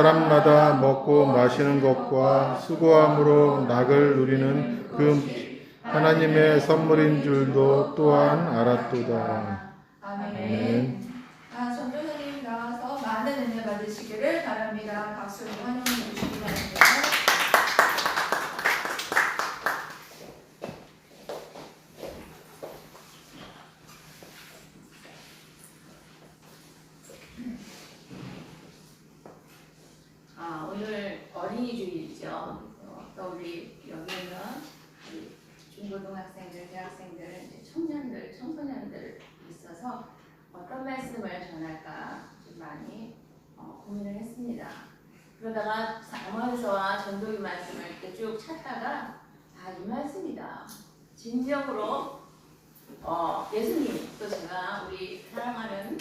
사람마다 먹고 마시는 것과 수고함으로 낙을 누리는 그 하나님의 선물인 줄도 또한 알았도다. 아멘. 아, 전도사님 나와서 많은 은혜 받으시기를 바랍니다. 박수로 바랍니다. 아, 오늘 어린이 주일이죠. 어, 또 우리 여기 있는 우리 중고등학생들, 대학생들, 이제 청년들, 청소년들 있어서 어떤 말씀을 전할까 좀 많이 어, 고민을 했습니다. 그러다가 사모에서와 전도기 말씀을 이렇게 쭉 찾다가 다 이 말씀이다. 진정으로 어, 예수님 또 제가 우리 사랑하는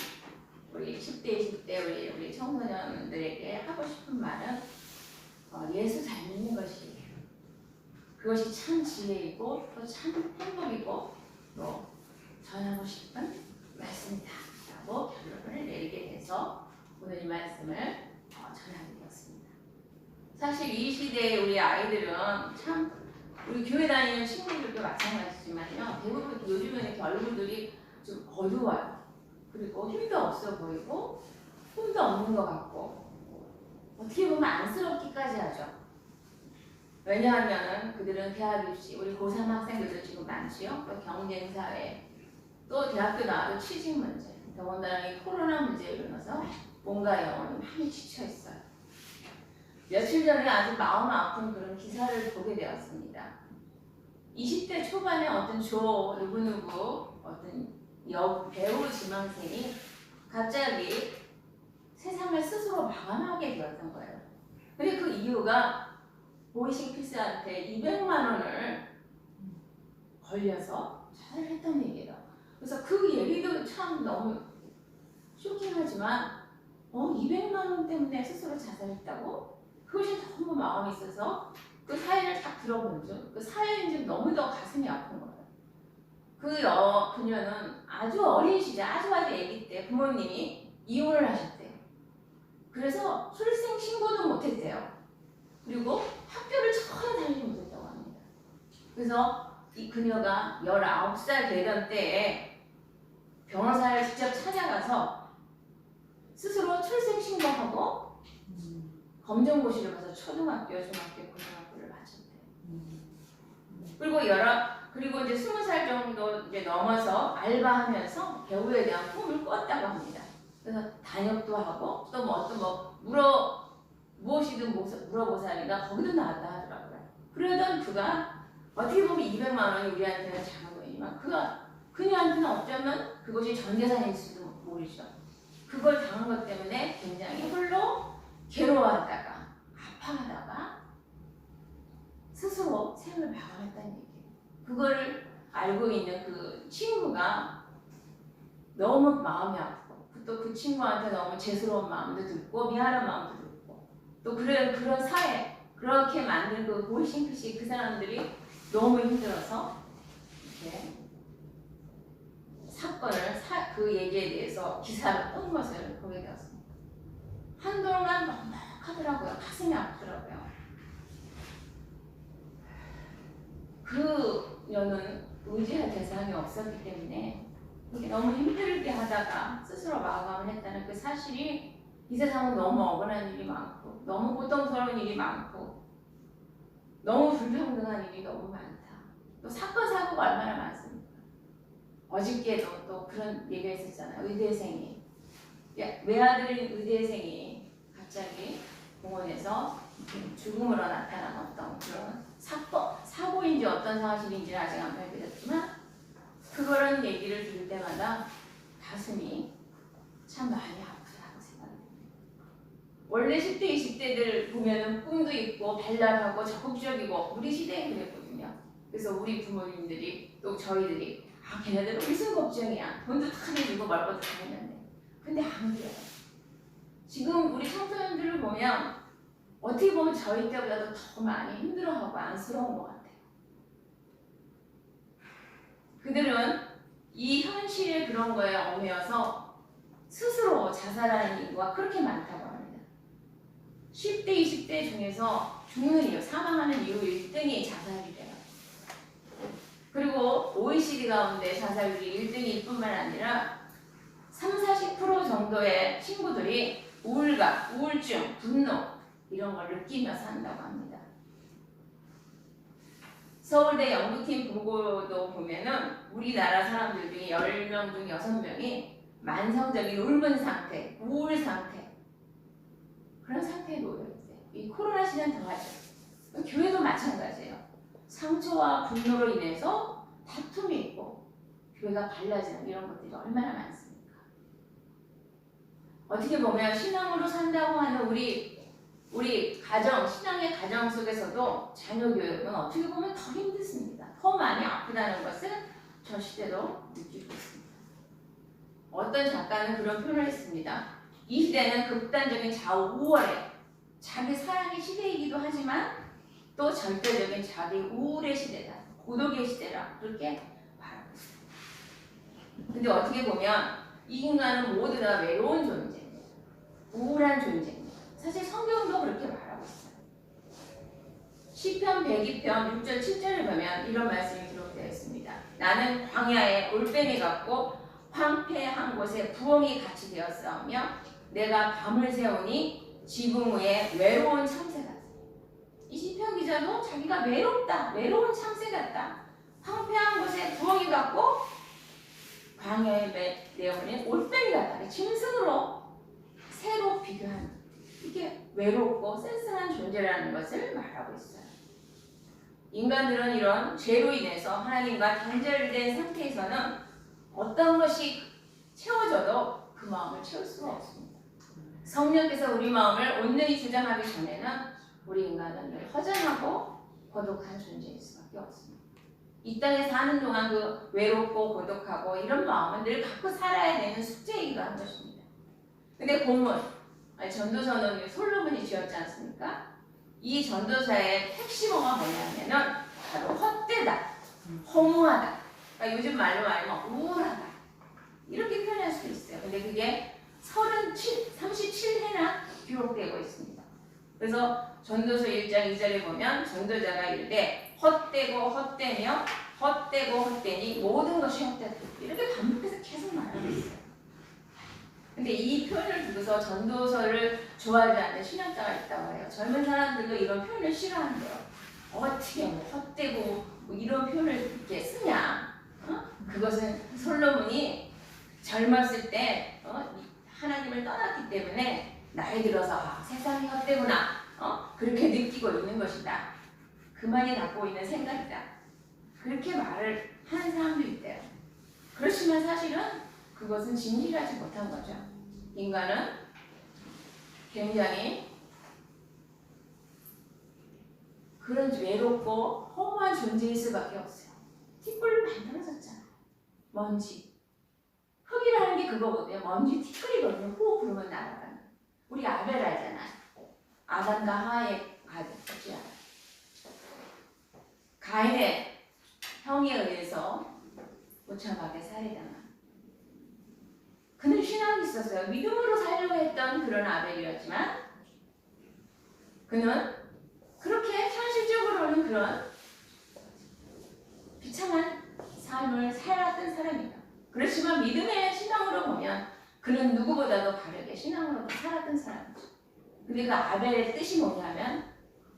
우리 10대, 20대 우리 우리 청소년들에게 하고 싶은 말은 어, 예수 잘 믿는 것이 그것이 참 지혜이고 또 참 행복이고 또 전하고 싶은 말씀이다라고 결론을 돼서 오늘 이 말씀을 어, 전하게 되었습니다. 사실 이 시대의 우리 아이들은 참 우리 교회 다니는 친구들도 마찬가지지만요 대부분 요즘에는 이렇게 얼굴들이 좀 어두워요. 그리고 힘도 없어 보이고 힘도 없는 것 같고 어떻게 보면 안쓰럽기까지 하죠. 왜냐하면 그들은 대학 입시, 우리 고3 학생들도 지금 많지요. 또 경쟁 사회, 또 대학교 나와도 취직 문제, 더군다나 이 코로나 문제로 인해서 뭔가 영혼이 많이 지쳐 있어요. 며칠 전에 아주 마음 아픈 그런 기사를 보게 되었습니다. 20대 초반에 어떤 조 누구누구 어떤 여 배우 지망생이 갑자기 세상을 스스로 마감하게 되었던 거예요. 근데 그 이유가 보이싱 피스한테 200만 원을 걸려서 자살했던 얘기예요. 그래서 그 얘기도 참 너무 쇼킹하지만 어 200만 원 때문에 스스로 자살했다고? 그것이 너무 마음이 있어서 그 사연을 딱 들어본 중그 사연이 좀 너무 더 가슴이 아픈 거예요. 그 여, 그녀는 아주 어린 시절, 아주 아주 아기 때 부모님이 이혼을 하셨대요. 그래서 출생 신고도 못했대요. 그리고 학교를 전혀 다니지 못했다고 합니다. 그래서 이 그녀가 19살 되던 때에 변호사를 직접 찾아가서 스스로 출생 신고하고 검정고시를 가서 초등학교, 중학교, 고등학교를 마쳤대요. 그리고 여러 그리고 이제 스무 살 정도 이제 넘어서 알바하면서 배우에 대한 꿈을 꿨다고 합니다. 그래서 단역도 하고 또 뭐 어떤 뭐 물어 무엇이든 모- 물어보사니까 거기도 나왔다 하더라고요. 그러던 그가 어떻게 보면 200만 원이 우리한테는 작은 거지만 그가 그녀한테는 어쩌면 그것이 전 재산일지도 모르죠. 그걸 당한 것 때문에 굉장히 홀로 괴로워하다가 아파하다가 스스로 생을 마감했다는 얘기예요. 그거를 알고 있는 그 친구가 너무 마음이 아프고 또 그 친구한테 너무 죄스러운 마음도 들고 미안한 마음도 들고 또 그런 그런 사회 그렇게 만든 그 보이싱크시 그 사람들이 너무 힘들어서 이렇게 사건을 사, 그 얘기에 대해서 기사를 쓴 것을 보게 되었습니다. 한동안 먹먹하더라고요. 가슴이 아프더라고요. 그녀는 의지할 대상이 없었기 때문에 너무 힘들게 하다가 스스로 마감을 했다는 그 사실이 이 세상은 너무 억울한 일이 많고 너무 고통스러운 일이 많고 너무 불평등한 일이 너무 많다. 또 사건 사고가 얼마나 많습니까? 어저께도 또 그런 얘기가 있었잖아요. 의대생이 야, 외아들인 의대생이 갑자기 공원에서 죽음으로 나타난 어떤 그런 사건, 사고인지 어떤 사실인지는 아직 안 밝혀졌지만 그런 얘기를 들을 때마다 가슴이 참 많이 아프다고 생각합니다. 원래 10대, 20대들 보면은 꿈도 있고 발랄하고 적극적이고 우리 시대에 그랬거든요. 그래서 우리 부모님들이 또 저희들이 아 걔네들 무슨 걱정이야 돈도 다 내주고 말 것도 다 했는데 근데 안 그래요. 지금 우리 청소년들을 보면 어떻게 보면 저희 때보다도 더 많이 힘들어하고 안쓰러운 것 같아요. 그들은 이 현실의 그런 거에 얽매여서 스스로 자살하는 인구가 그렇게 많다고 합니다. 10대, 20대 중에서 죽는 이유, 사망하는 이유 1등이 자살이래요. 그리고 OECD 가운데 자살률이 1등일 뿐만 아니라 3, 40% 정도의 친구들이 우울감, 우울증, 분노 이런 걸 느끼며 산다고 합니다. 서울대 연구팀 보고도 보면은 우리나라 사람들 중에 10명 중 6명이 만성적인 울분 상태, 우울 상태 그런 상태에 놓여 있대요. 이 코로나 시는 더하죠. 교회도 마찬가지예요. 상처와 분노로 인해서 다툼이 있고 교회가 갈라지는 이런 것들이 얼마나 많습니까? 어떻게 보면 신앙으로 산다고 하는 우리 우리 가정, 신앙의 가정 속에서도 자녀 교육은 어떻게 보면 더 힘들습니다. 더 많이 아프다는 것을 저 시대도 느끼고 있습니다. 어떤 작가는 그런 표현을 했습니다. 이 시대는 극단적인 좌우 우월에 자기 사랑의 시대이기도 하지만 또 절대적인 자기 우울의 시대다. 고독의 시대라 그렇게 말하고 있습니다. 근데 어떻게 보면 이 인간은 모두 다 외로운 존재입니다. 우울한 존재입니다. 사실 성경도 그렇게 말하고 있어요. 시편 102편 6절 7절을 보면 이런 말씀이 기록되어 있습니다. 나는 광야에 올빼미 같고 황폐한 곳에 부엉이 같이 되었사오며 내가 밤을 새우니 지붕 위에 외로운 참새 기자도 자기가 외롭다, 외로운 참새 같다. 황폐한 곳에 부엉이 같고 매- 내어오는 올빼미 같다. 짐승으로 새로 비교한 이게 외롭고 쓸쓸한 존재라는 것을 말하고 있어요. 인간들은 이런 죄로 인해서 하나님과 단절된 상태에서는 어떤 것이 채워져도 그 마음을 채울 수가 없습니다. 성령께서 우리 마음을 온전히 주장하기 전에는 우리 인간은 늘 허전하고 고독한 존재일 수밖에 없습니다. 이 땅에 사는 동안 그 외롭고 고독하고 이런 마음은 늘 갖고 살아야 되는 숙제이기도 한 것입니다. 근데 본문, 전도서는 솔로몬이 지었지 않습니까? 이 전도사의 핵심어가 뭐냐면은 바로 헛되다, 허무하다. 그러니까 요즘 말로 말하면 우울하다. 이렇게 표현할 수 있어요. 근데 그게 37, 37회나 기록되고 있습니다. 그래서 전도서 1장 2절에 보면 전도자가 이르되 헛되고 헛되며 헛되고 헛되니 모든 것이 헛되다. 이렇게 반복해서 계속 말하고 있어요. 근데 이 표현을 두고서 전도서를 좋아하지 않는 신학자가 있다고 해요. 젊은 사람들도 이런 표현을 싫어한대요. 어떻게 뭐 헛되고 뭐 이런 표현을 이렇게 쓰냐? 어? 그것은 솔로몬이 젊었을 때 어? 이 하나님을 떠났기 때문에 나이 들어서 아, 세상이 헛되구나 어? 그렇게 느끼고 있는 것이다. 그만이 갖고 있는 생각이다. 그렇게 말을 하는 사람도 있대요. 그렇지만 사실은 그것은 진실하지 못한 거죠. 인간은 굉장히 그런 외롭고 허무한 존재일 수밖에 없어요. 티끌로 만들어졌잖아. 먼지. 흙이라는 게 그거거든요. 먼지 티끌이거든요. 호흡 부르면 날아가는. 우리 아벨 알잖아요. 아담과 하와의 가족이지 않아요. 가인의 형에 의해서 무참하게 살해당한. 그는 신앙이 있었어요. 믿음으로 살려고 했던 그런 아벨이었지만 그는 그렇게 현실적으로는 그런 비참한 삶을 살았던 사람이다. 그렇지만 믿음의 신앙으로 보면 그는 누구보다도 바르게 신앙으로 살았던 사람이죠. 근데 그 아벨의 뜻이 뭐냐면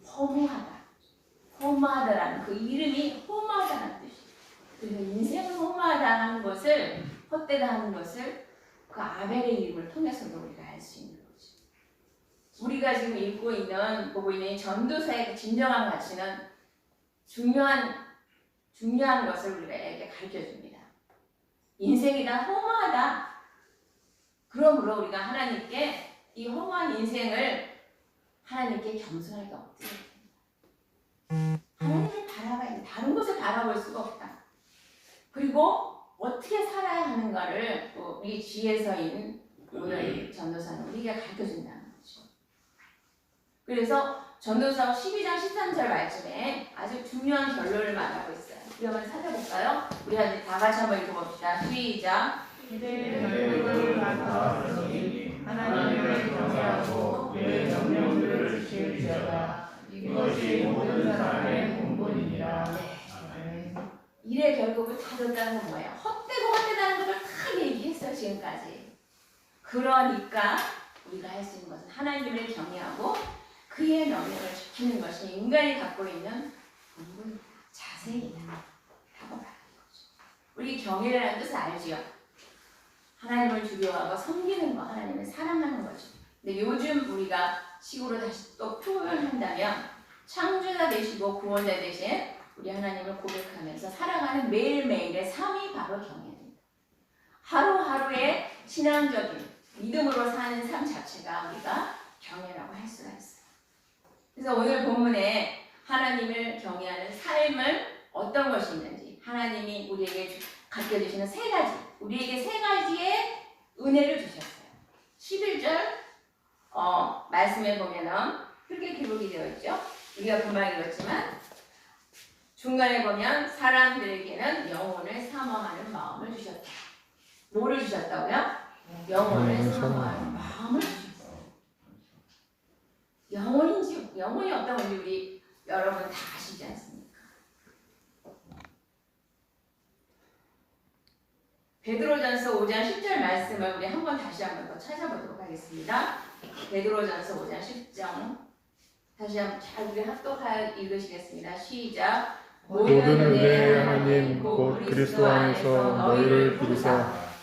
허무하다. 허무하다라는 그 이름이 허무하다는 뜻이에요. 그래서 인생을 허무하다는 것을 헛되다 하는 것을 그 아벨의 이름을 통해서도 우리가 알 수 있는 거죠. 우리가 지금 읽고 있는 보고 있는 이 전도사의 그 진정한 가치는 중요한 중요한 것을 우리에게 가르쳐 줍니다. 인생이 다 허무하다. 그러므로 우리가 하나님께 이 허무한 인생을 하나님께 겸손하게 엎드려 하나님을 바라봐야 돼. 다른 곳을 바라볼 수가 없다. 그리고 어떻게 살아야 하는가를 또 우리 지혜서인 오늘 전도사는 우리가 가르쳐 준다는 거죠. 그래서 전도서 12장 13절 말씀에 아주 중요한 결론을 말하고 있어요. 우리 한번 찾아볼까요? 우리 한번 다 같이 한번 읽어봅시다. 시작. 이들의 결국을 받았으니 하나님을 경외하고 그의 명령들을 지킬지어다 이것이 모든 사람의 본분이니라 아멘. 일의 결국을 다 줬다는 건 뭐예요? 헛되고 헛되다는 것을 다 얘기했어요 지금까지. 그러니까 우리가 할 수 있는 것은 하나님을 경외하고 그의 명령을 지키는 것이 인간이 갖고 있는 본분, 자세이다. 우리 경외라는 뜻을 알지요? 하나님을 두려워하고 섬기는 거, 하나님을 사랑하는 거죠. 근데 요즘 우리가 식으로 다시 또 표현한다면 창조자 되시고 구원자 되신 우리 하나님을 고백하면서 살아가는 매일매일의 삶이 바로 경외입니다. 하루하루의 신앙적인 믿음으로 사는 삶 자체가 우리가 경외라고 할 수가 있어요. 그래서 오늘 본문에 하나님을 경외하는 삶을 어떤 것이 있는지 하나님이 우리에게 주- 가르쳐주시는 세 가지 우리에게 세 가지의 은혜를 주셨어요. 11절 어, 말씀에 보면은 그렇게 기록이 되어 있죠. 우리가 금방 읽었지만 중간에 보면 사람들에게는 영혼을 사모하는 마음을 주셨다. 뭐를 주셨다고요? 영혼을 사모하는 마음을 주셨어요. 영혼인지 영혼이 어떤 건지 우리 여러분 다 아시지 않습니까? 베드로전서 5장 10절 말씀을 우리 한번 다시 한번 더 찾아보도록 하겠습니다. 베드로전서 5장 10장 다시 한번 잘 우리 합독하여 읽으시겠습니다. 시작. 모든 은혜의 하나님 곧 그리스도 안에서 너희를 비로소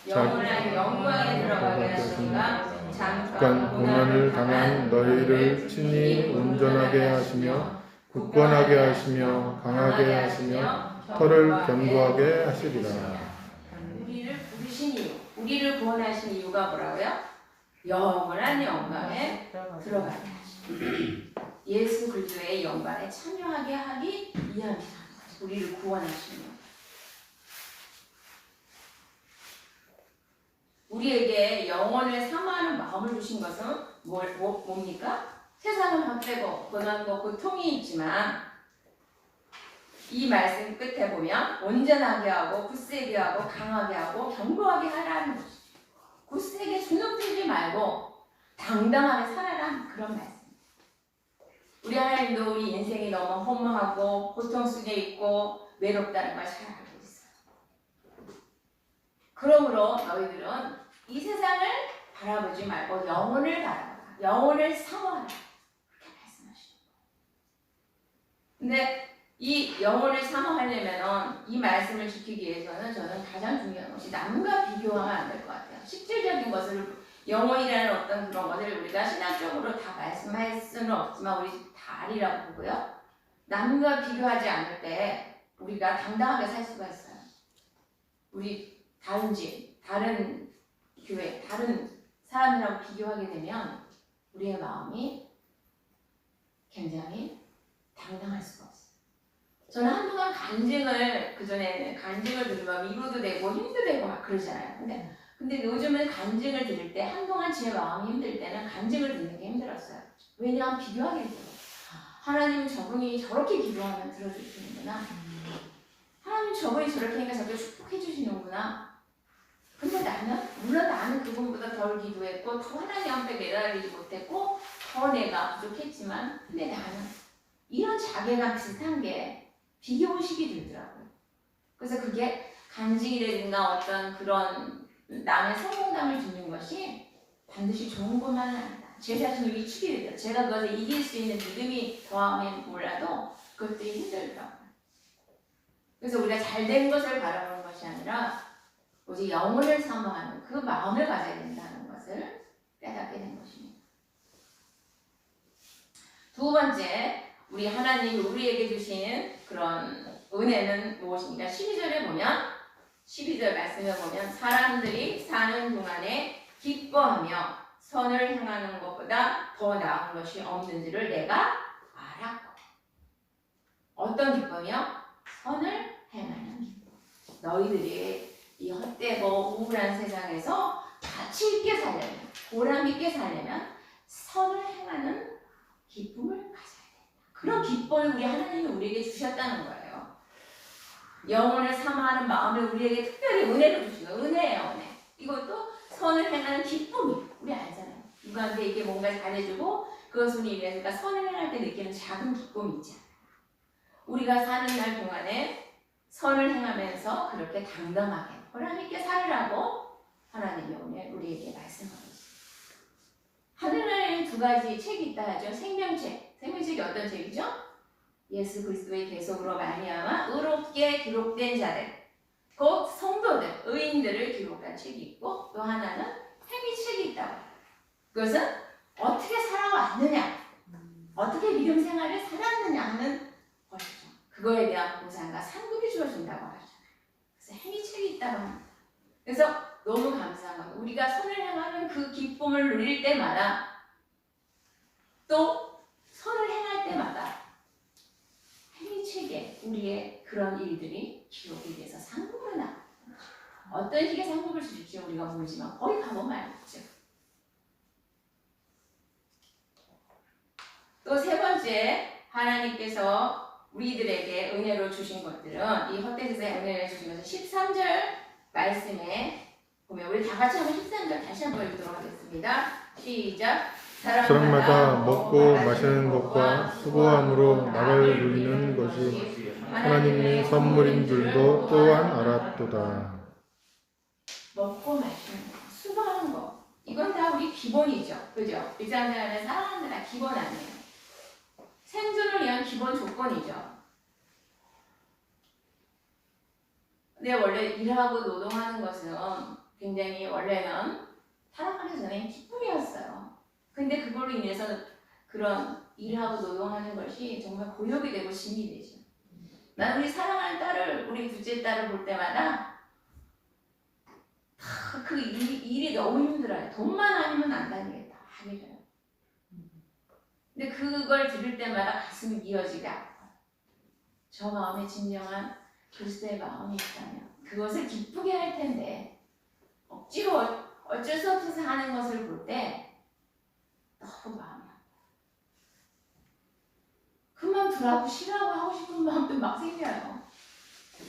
영원한 영광에 들어가게 하시니가 잠깐 고난을 당한 너희를 친히 온전하게 하시며 굳건하게 하시며 강하게 하시며 털을 견고하게 하시리라. 우리를 구원하신 이유가 뭐라고요? 영원한 영광에 들어가게 하시니 예수 그리스도의 영광에 참여하게 하기 거죠. 우리를 구원하시는 우리에게 영혼을 사모하는 마음을 주신 것은 뭘, 뭐, 뭡니까? 세상은 헛되고 고난고 고통이 있지만 이 말씀 끝에 보면 온전하게 하고 굳세게 하고 강하게 하고 견고하게 하라는 것이죠. 굳세게 주눅들지 말고 당당하게 살아라 그런 말씀. 우리 하나님도 우리 인생이 너무 허무하고 고통 속에 있고 외롭다는 걸 잘 알고 있어요. 그러므로 너희들은 이 세상을 바라보지 말고 영혼을 바라보라. 영혼을 사모하라. 그렇게 말씀하시는 거예요. 근데 이 영혼을 사모하려면 이 말씀을 지키기 위해서는 저는 가장 중요한 것이 남과 비교하면 안 될 것 같아요. 실질적인 것을 영혼이라는 어떤 그런 것을 우리가 신학적으로 다 말씀할 수는 없지만 우리 다 아리라고 보고요. 남과 비교하지 않을 때 우리가 당당하게 살 수가 있어요. 우리 다른 집, 다른 교회, 다른 사람들하고 비교하게 되면 우리의 마음이 굉장히 당당할 수가 없어요. 저는 한동안 간증을 그 전에는 간증을 들으면 위로도 되고 힘도 되고 막 그러잖아요. 근데 근데 요즘은 간증을 들을 때 한동안 제 마음이 힘들 때는 간증을 듣는 게 힘들었어요. 왜냐하면 비교하게 돼요. 하나님은 저분이 저렇게 기도하면 들어주시는구나. 하나님 저분이 저렇게 하니까 저렇게 축복해 주시는구나. 근데 나는 물론 나는 그분보다 덜 기도했고 더 하나님 앞에 매달리지 못했고 더 내가 부족했지만 근데 나는 이런 자괴감 비슷한 게 비교의식이 들더라고요. 그래서 그게 간증이라든가 어떤 그런 남의 성공담을 듣는 것이 반드시 좋은 것만은 아니다. 제 자신이 위축이 돼요. 제가 그것을 이길 수 있는 믿음이 더하면 몰라도 그것들이 힘들더라고요. 그래서 우리가 잘 된 것을 바라보는 것이 아니라 오직 영혼을 사모하는 그 마음을 가져야 된다는 것을 깨닫게 된 것입니다. 두 번째, 우리 하나님이 우리에게 주신 그런 은혜는 무엇입니까? 12절에 보면 12절 말씀에 보면 사람들이 사는 동안에 기뻐하며 선을 행하는 것보다 더 나은 것이 없는지를 내가 알았고 어떤 기쁨이요? 선을 행하는 기쁨 너희들이 이 헛되고 우울한 세상에서 가치 있게 살려면 보람 있게 살려면 선을 행하는 기쁨을 된다 그런 기쁨을 우리 하나님이 우리에게 주셨다는 거예요 영혼을 사모하는 마음을 우리에게 특별히 은혜로 주신 거예요 은혜예요 은혜 이것도 선을 행하는 기쁨이 우리 알잖아요. 누구한테 이게 뭔가 잘해주고 그것으로 인해서 그러니까 선을 행할 때 느끼는 작은 기쁨이 있잖아요. 우리가 사는 날 동안에 선을 행하면서 그렇게 당당하게 있게 살으라고 하나님이 오늘 우리에게 말씀하고 있습니다. 하늘나라에 두 가지 책이 있다 하죠. 생명책. 생명책이 어떤 책이죠? 예수 그리스도의 계속으로 말미암아 의롭게 기록된 자들 곧 성도들, 의인들을 기록한 책이 있고 또 하나는 행위책이 있다고. 그것은 어떻게 살아왔느냐, 어떻게 믿음 생활을 살았느냐 하는 것이죠. 그거에 대한 보상과 상급이 주어진다고 하잖아요. 그래서 행위책이 있다고 합니다. 그래서 너무 감사한 건 우리가 선을 행하는 그 기쁨을 누릴 때마다 또 선을 행할 때마다 행위책에 우리의 그런 일들이 기록이 돼서 상급으로 나. 어떤 식의 상급을 주실지 우리가 모르지만 거기 가보면 알겠죠. 또 세 번째 하나님께서 우리들에게 은혜로 주신 것들은 이 헛된 세상에 은혜를 주시면서 13절 말씀에 보면 우리 다 같이 한번 13절 다시 한번 읽도록 하겠습니다. 시작. 사람마다 먹고 마시는 것과 수고함으로 나를 누리는 것이 하나님의 선물인 줄도 또한 알았도다. 먹고 마시는 거, 수고하는 거, 이건 다 우리 기본이죠. 그죠? 일상생활에 사람들 다 기본 아니에요. 생존을 위한 기본 조건이죠. 근데 원래 일하고 노동하는 것은 굉장히 원래는 타락하기 전에 기쁨이었어요. 근데 그걸로 인해서 그런 일하고 노동하는 것이 정말 고역이 되고 짐이 되죠. 난 우리 사랑하는 딸을, 우리 둘째 딸을 볼 때마다 그 일, 일이 너무 힘들어요. 돈만 아니면 안 다니겠다. 하기를. 근데 그걸 들을 때마다 가슴이 미어지게 아파요. 저 마음에 진정한 그리스도의 마음이 있다면 그것을 기쁘게 할 텐데 억지로 어- 어쩔 수 없어서 하는 것을 볼 때 너무 아파요. 그만두라고 싫어하고 하고 싶은 마음도 막 생겨요.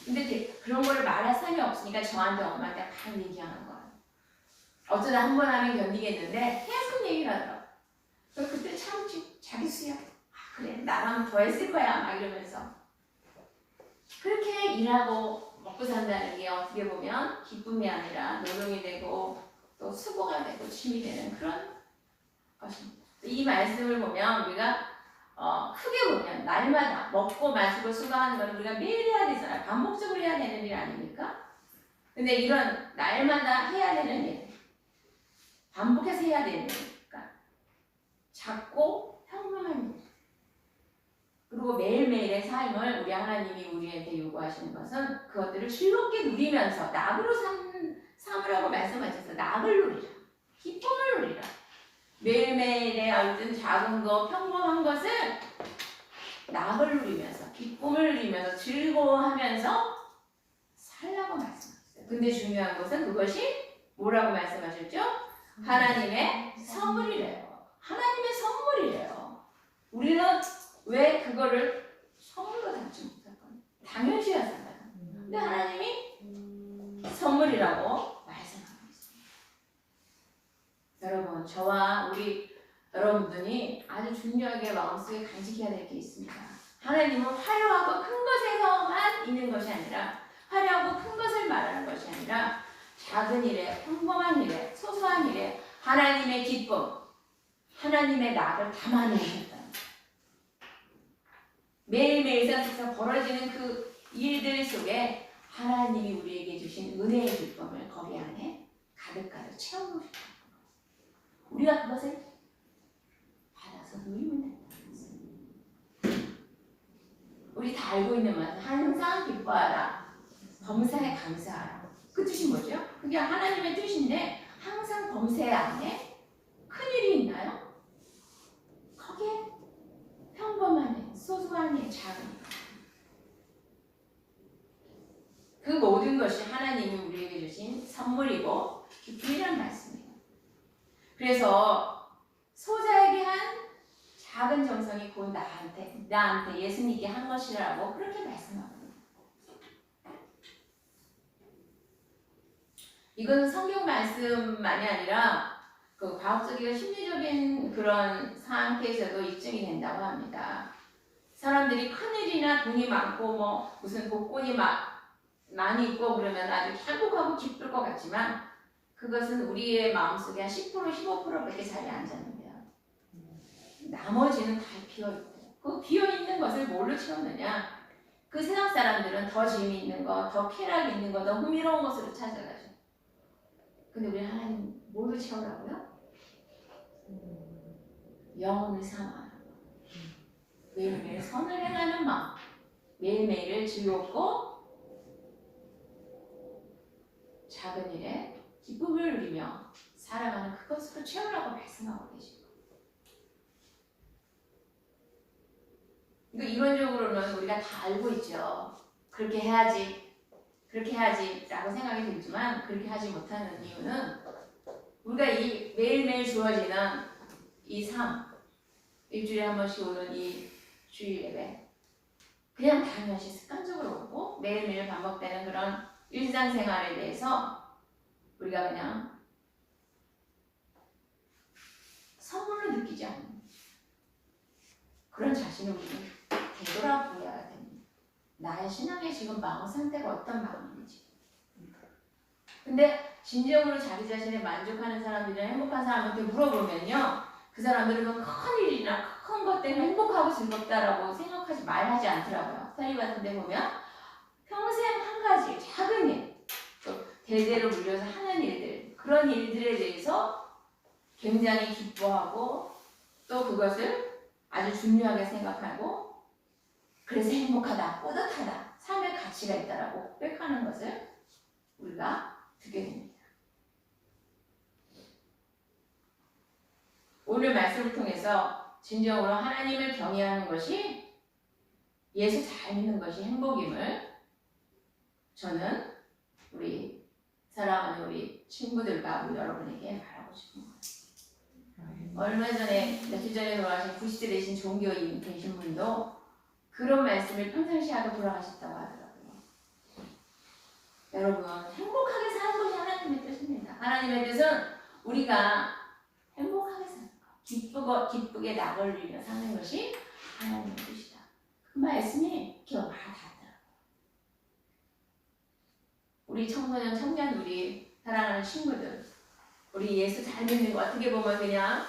근데 대- 그런 거를 말할 사람이 없으니까 저한테 엄마한테 막 얘기하는 거예요. 어쩌다 한 번 하면 견디겠는데 계속 얘기를. 그래서 그때 참 지- 자기 수야. 아, 그래 나라면 더 했을 거야 막 이러면서 그렇게 일하고 먹고 산다는 게 어떻게 보면 기쁨이 아니라 노동이 되고 또 수고가 되고 짐이 되는 그런 것입니다. 이 말씀을 보면 우리가 어, 크게 보면 날마다 먹고 마시고 수고하는 건 우리가 매일 해야 되잖아요. 반복적으로 해야 되는 일 아닙니까? 근데 이런 날마다 해야 되는 일, 반복해서 해야 되는 일이니까 작고 평범한 일. 그리고 매일매일의 삶을 우리 하나님이 우리한테 요구하시는 것은 그것들을 즐겁게 누리면서 낙으로 삼, 삼으라고 말씀하셔서 낙을 누리라. 기쁨을 누리라. 매일매일의 어떤 작은 거, 평범한 것을 낙을 누리면서, 기쁨을 누리면서, 즐거워하면서 살라고 말씀하셨어요. 근데 중요한 것은 그것이 뭐라고 말씀하셨죠? 하나님의 선물이래요. 하나님의 선물이래요. 우리는 왜 그거를 선물로 담지 못할까? 당연시 하잖아요. 근데 하나님이 선물이라고. 여러분, 저와 우리 여러분들이 아주 중요하게 마음속에 간직해야 될 게 있습니다. 하나님은 화려하고 큰 것에서만 있는 것이 아니라 화려하고 큰 것을 말하는 것이 아니라 작은 일에, 평범한 일에, 소소한 일에 하나님의 기쁨, 하나님의 낙을 담아내셨다. 매일매일 세상에서 벌어지는 그 일들 속에 하나님이 우리에게 주신 은혜의 기쁨을 거기 안에 가득가득 채워놓으셨다 우리가 그것을 받아서 누리면 된다는 우리 다 알고 있는 말 항상 기뻐하라. 범사에 감사하라. 그 뜻인 거죠. 그게 하나님의 뜻인데 항상 범세 안에 큰일이 있나요? 거기에 평범한 일, 소소한 일, 작은 일. 그 모든 것이 하나님이 우리에게 주신 선물이고 기쁨이란 말씀. 그래서 소자에게 한 작은 정성이 곧 나한테 나한테 예수님께 한 것이라고 그렇게 말씀합니다. 이건 성경 말씀만이 아니라 그 과학적이고 심리적인 그런 상태에서도 입증이 된다고 합니다. 사람들이 큰일이나 돈이 많고 뭐 무슨 복권이 마, 많이 있고 그러면 아주 행복하고 기쁠 것 같지만 그것은 우리의 마음속에 한 10% 15%밖에 자리 안 잡는데요. 나머지는 다 비어있고 그 비어있는 것을 뭘로 채우느냐 그 세상 사람들은 더 재미있는 거, 더 쾌락 있는 거, 더 흥미로운 것으로 찾아가죠. 근데 우리 하나님 뭘로 채우라고요? 영혼을 사모하는 거. 매일매일 선을 행하는 마음. 매일매일을 즐겁고 작은 일에 기쁨을 누리며 살아가는 그것으로 채우라고 말씀하고 계십니다. 이거 이론적으로는 우리가 다 알고 있죠. 그렇게 해야지, 그렇게 해야지 라고 생각이 들지만 그렇게 하지 못하는 이유는 우리가 이 매일매일 주어지는 이 삶, 일주일에 한 번씩 오는 이 주일 예배, 그냥 당연시 습관적으로 오고 매일매일 반복되는 그런 일상생활에 대해서 우리가 그냥 선물로 느끼지 않는 그런 자신을 우리는 되돌아보아야 됩니다. 나의 신앙의 지금 마음 상태가 어떤 마음인지. 근데 진정으로 자기 자신에 만족하는 사람들이나 행복한 사람한테 물어보면요. 그 사람들은 큰 일이나 큰 것 때문에 행복하고 즐겁다라고 생각하지 말하지 않더라고요. 사리 같은 데 보면 평생 한 가지 작은 일, 또 대대로 물려서 하는 일들, 그런 일들에 대해서 굉장히 기뻐하고 또 그것을 아주 중요하게 생각하고 그래서 행복하다, 뿌듯하다, 삶의 가치가 있다라고 고백하는 것을 우리가 듣게 됩니다. 오늘 말씀을 통해서 진정으로 하나님을 경외하는 것이 예수 잘 믿는 것이 행복임을 저는 우리 사랑하는 우리 친구들과 우리 여러분에게 말하고 싶은 거예요. 얼마 전에 며칠 전에 돌아가신 90대 되신 종교인 되신 분도 그런 말씀을 평상시 하고 돌아가셨다고 하더라고요. 여러분 행복하게 사는 것이 하나님의 뜻입니다. 하나님의 뜻은 우리가 행복하게 사는 것, 기쁘고 기쁘게 낙을리며 사는 것이 하나님의 뜻이다. 그 말씀이 기억 다 닿더라고요. 우리 청소년, 청년, 우리 사랑하는 친구들, 우리 예수 잘 믿는 거 어떻게 보면 그냥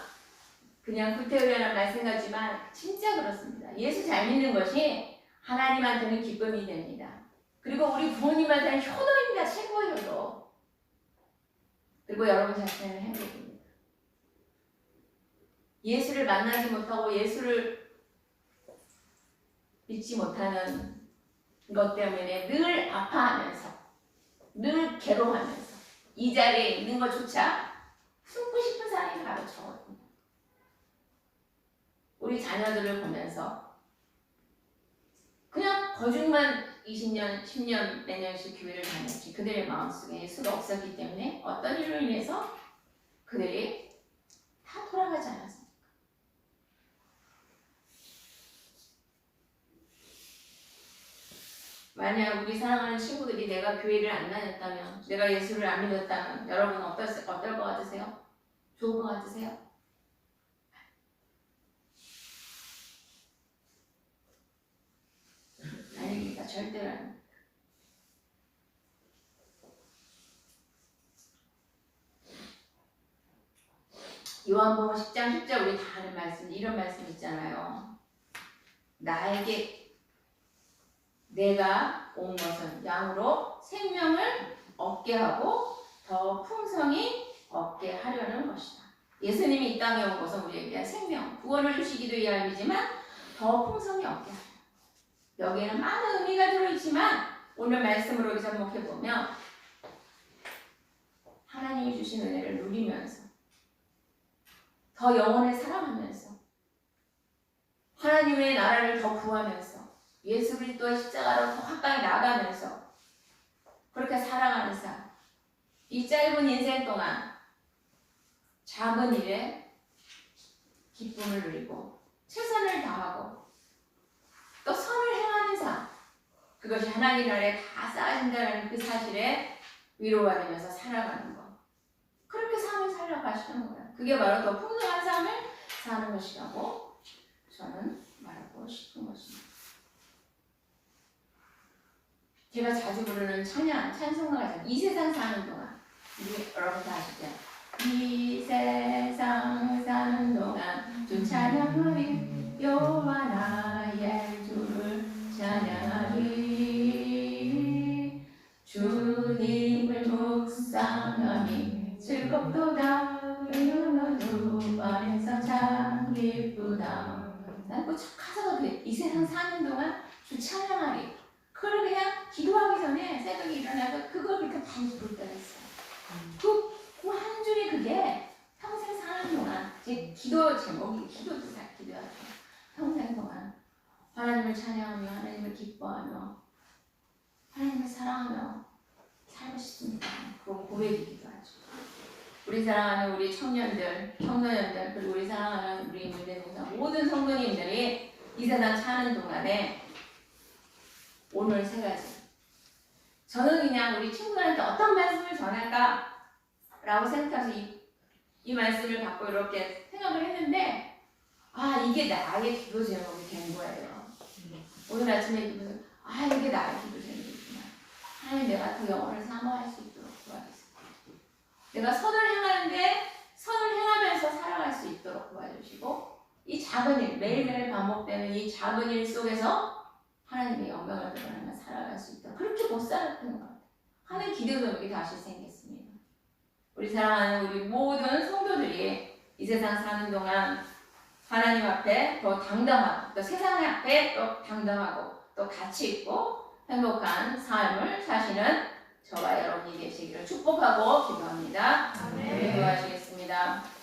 그냥 구태의연한 말씀 같지만 진짜 그렇습니다. 예수 잘 믿는 것이 하나님한테는 기쁨이 됩니다. 그리고 우리 부모님한테는 효도입니다. 최고의 효도. 그리고 여러분 자신은 행복입니다. 예수를 만나지 못하고 예수를 믿지 못하는 것 때문에 늘 아파하면서 늘 괴로워하면서 이 자리에 있는 것조차 숨고 싶은 사람이 바로 저거든요. 우리 자녀들을 보면서 그냥 거중만 20년, 10년, 몇 년씩 교회를 다녔지 그들의 마음속에 예수가 없었기 때문에 어떤 일로 인해서 그들이 다 돌아가지 않았습니까? 만약 우리 사랑하는 친구들이 내가 교회를 안 다녔다면, 내가 예수를 안 믿었다면, 여러분 어떨, 어떨 것 같으세요? 좋은 것 같으세요? 아닙니다. 절대로 아닙니다. 요한복음 10장 10절 우리 다 아는 말씀 이런 말씀 있잖아요. 나에게 내가 온 것은 양으로 생명을 얻게 하고 더 풍성히 얻게 하려는 것이다. 예수님이 이 땅에 온 것은 우리에게 생명, 구원을 주시기도 위함이지만 더 풍성히 얻게 하려. 여기에는 많은 의미가 들어있지만 오늘 말씀으로 접목해 보면 하나님이 주신 은혜를 누리면서 더 영혼을 사랑하면서 하나님의 나라를 더 구하면서 예수 그리스도의 십자가로 더 가까이 나가면서 그렇게 살아가는 삶 이 짧은 인생 동안 작은 일에 기쁨을 누리고 최선을 다하고 또 선을 행하는 삶 그것이 하나님 나라에 다 쌓인다는 그 사실에 위로가 되면서 살아가는 것. 그렇게 삶을 살아가시는 거예요. 그게 바로 더 풍성한 삶을 사는 것이라고 저는 말하고 싶은 것입니다 제가 자주 부르는 찬양, 찬송가가. 이 세상 사는 동안 우리 여러분 다 아시죠? 이 세상 사는 동안 주 찬양하리 여호와 나의 주를 찬양하리 주님을 묵상하니 즐겁도다 주 안에서 참 기쁘다 난그 가사가 돼. 이 세상 사는 동안 주 찬양하리 그걸 그냥 기도하기 전에 새벽에 일어나서 그걸 그렇게 많이 부를 때가 있어요. 그, 그 한 줄이 그게 평생 사는 동안, 제 기도 제목이 기도도 다 기도하죠. 평생 동안 하나님을 찬양하며 하나님을 기뻐하며 하나님을 사랑하며 살고 싶습니다. 그런 고백이기도 하죠. 우리 사랑하는 우리 청년들, 청소년들, 그리고 우리 사랑하는 우리 문대동사 모든 성도님들이 이 세상 사는 동안에 오늘 세 가지. 저는 그냥 우리 친구들한테 어떤 말씀을 전할까? 라고 생각해서 이, 이 말씀을 받고 이렇게 생각을 했는데, 아, 이게 나의 기도 제목이 된 거예요. 오늘 아침에 기도서, 아, 이게 나의 기도 제목이구나. 하나님 내가 그 영혼을 사모할 수 있도록 도와주세요. 내가 선을 행하는데, 선을 행하면서 살아갈 수 있도록 도와주시고, 이 작은 일, 매일매일 반복되는 이 작은 일 속에서 하나님의 영광을 드러내며 살아갈 수 있다. 그렇게 못 살았던 것 같아요. 하는 기도 제목이 다시 생겼습니다. 우리 사랑하는 우리 모든 성도들이 이 세상 사는 동안 하나님 앞에 더 당당하고 또 세상 앞에 또 당당하고 또 가치 있고 행복한 삶을 사시는 저와 여러분이 되시기를 축복하고 기도합니다. 기도하시겠습니다.